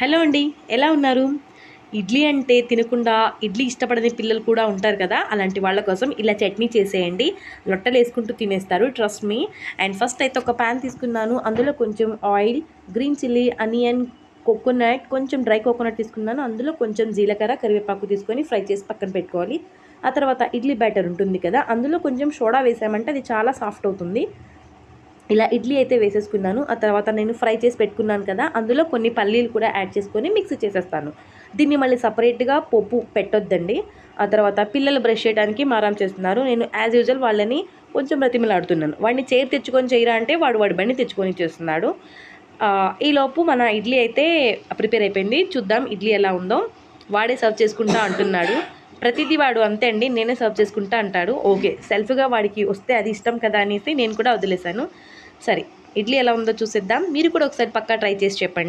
Hello అండి ఎలా ఉన్నారు? ఇడ్లీ అంటే తినకుండా ఇడ్లీ ఇష్టపడని పిల్లలు కూడా ఉంటారు కదా అలాంటి వాళ్ళ కోసం ఇలా చట్నీ చేసేయండి. లొట్టలు వేసుకుంటూ తినేస్తారు ట్రస్ట్ మీ అండ్ ఫస్ట్ అయితే ఒక ప్యాన్ తీసుకున్నాను అందులో కొంచెం oil green chilli onion coconut కొంచెం డ్రై కోకోనట్ తీసుకున్నాను అందులో కొంచెం జీలకర్ర కరివేపాకు తీసుకొని ఫ్రై చేసి పక్కన పెట్టుకోవాలి. ఆ తర్వాత ఇడ్లీ బ్యాటర్ ఉంటుంది కదా అందులో కొంచెం సోడా వేసామంటే అది చాలా సాఫ్ట్ అవుతుంది. ఇలా ఇడ్లీ అయితే వేసేసుకున్నాను. ఆ తర్వాత నేను ఫ్రై చేసి పెట్టుకున్నాను కదా అందులో కొన్ని పల్లీలు కూడా యాడ్ చేసుకొని మిక్స్ చేసేస్తాను. దీన్ని మళ్ళీ సపరేట్గా పప్పు పెట్టొద్దండి. ఆ తర్వాత పిల్లలు బ్రష్ చేయడానికి మారం చేస్తున్నారు. నేను యాజ్ యూజువల్ వాళ్ళని కొంచెం బ్రతిమలాడుతున్నాను. వాడిని చైర్ తెచ్చుకొని చేయరా అంటే వాడు వాడి బండి తెచ్చుకొని చేస్తున్నాడు. ఈలోపు మన ఇడ్లీ అయితే ప్రిపేర్ అయిపోయింది. చూద్దాం ఇడ్లీ ఎలా ఉందో. వాడే సర్వ్ చేసుకుంటా అంటున్నాడు. ప్రతిదీ వాడు అంతే అండి నేనే సర్వ్ చేసుకుంటా అంటాడు. ఓకే సెల్ఫ్గా వాడికి వస్తే అది ఇష్టం కదా అనేసి నేను కూడా వదిలేశాను. సరే ఇడ్లీ ఎలా ఉందో చూసేద్దాం. మీరు కూడా ఒకసారి పక్కా ట్రై చేసి చెప్పండి.